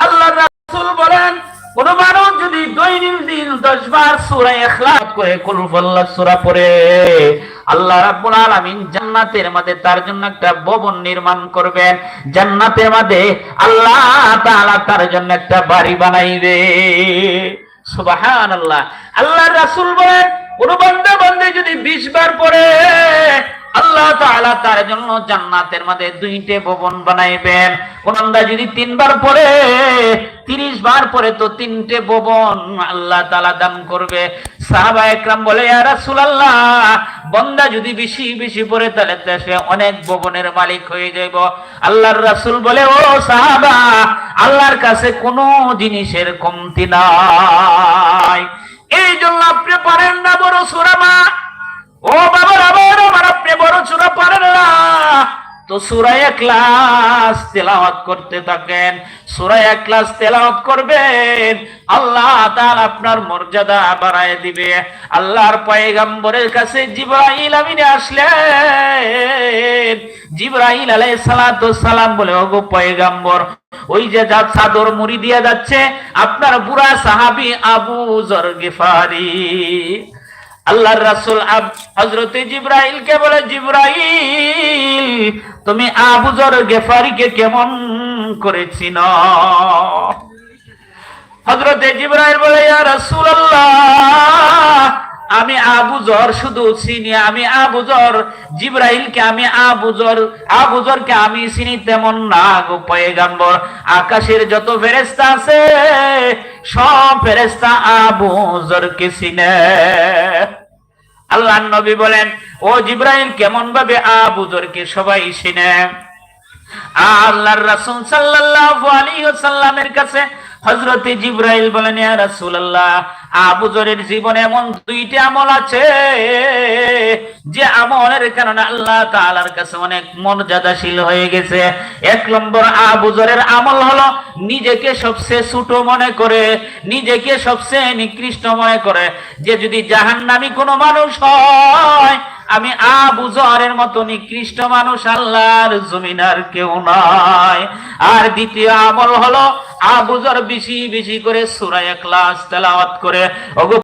আল্লাহ রাসূল বলেন, কোন মানুষ যদি দৈনন্দিন দশ বার সূরা ইখলাস করে কুলফাল্লাহ সূরা পড়ে, আল্লাহ রাব্বুল আলামিন জান্নাতের মধ্যে তার জন্য একটা ভবন নির্মাণ করবেন। জান্নাতের মধ্যে আল্লাহ তাআলা তার জন্য একটা বাড়ি বানাইবে। সুবহানাল্লাহ। আল্লাহর রাসূল বলেন, কোন বান্দা বান্দে যদি 20 বার পড়ে আল্লাহ তার জন্য জান্নাতের মধ্যে দুইটে ভবন বানাইবেন। যদি তিনবার 30 বার পরে তো তিনটে ভবন আল্লাহ তাআলা দান করবে। সাহাবা একরাম বলে বান্দা যদি বেশি বেশি পড়ে তাহলে সে অনেক ভবনের মালিক হয়ে যাইব। আল্লাহর রাসূল বলে, ও সাহাবা, আল্লাহর কাছে কোনো জিনিসের কমতি নাই। এই জন্য আপনি পারেন না বড় সুরামা। ও বাবার তো সুরায় ক্লাস তেলাওয়াত করতে থাকেন। সুরায় ক্লাস তেলাওয়াত করবেন, আল্লাহ তাআলা আপনার মর্যাদা বাড়ায় দিবে। আল্লাহর পয়গম্বরের কাছে জিব্রাইল আমিনে আসলেন। জিব্রাইল সালাতু সালাম বলে, ওগো পয়গম্বর, ওই যে যা চাদর মুড়ি দিয়ে যাচ্ছে, আপনার বুড়া সাহাবী আবু জর গিফারি। আল্লাহর রাসূল হযরতে জিব্রাইল কে বলে, জিব্রাইল, তুমি আবু জর গেফারিকে কেমন করেছিন হযরতে জিব্রাইল বলে রাসুল রাসূলুল্লাহ, আমি আবু জর শুধু চিনি, আমি আবু জর, জিব্রাইলকে আমি আবু জর, আবু জরকে আমি চিনি তেমন না গো পয়গাম্বর। আকাশের যত ফেরেশতা আছে সব ফেরেস্তা আবু জরকে চিনে। আল্লাহ নবী বলেন, ও জিব্রাহিম কেমন ভাবে আবু জরকে সবাই চিনে? আল্লাহর রাসূল সাল্লাল্লাহু আলাইহি ওয়াসাল্লামের কাছে হযরতে জিব্রাইল বলেন, ইয়া রাসূলুল্লাহ আবু জরের জীবনে এমন দুইটি আমল আছে যে আমলের কারণে আল্লাহ তাআলার কাছে অনেক মর্যাদাশীল হয়ে গেছে। এক নম্বর আবুজরের আমল হলো নিজেকে সবচেয়ে ছোট মনে করে, নিজেকে সবচেয়ে নিকৃষ্ট মনে করে। যে যদি জাহান্নামী কোনো মানুষ হয় আমি আবু জহরের মতো নিকৃষ্ট মানুষ, আল্লাহর জমিনার কেউ নয় আর দ্বিতীয় আমল হলো আবু জর বেশি বেশি করে সুরায় ক্লাস তেলাওয়াত করে।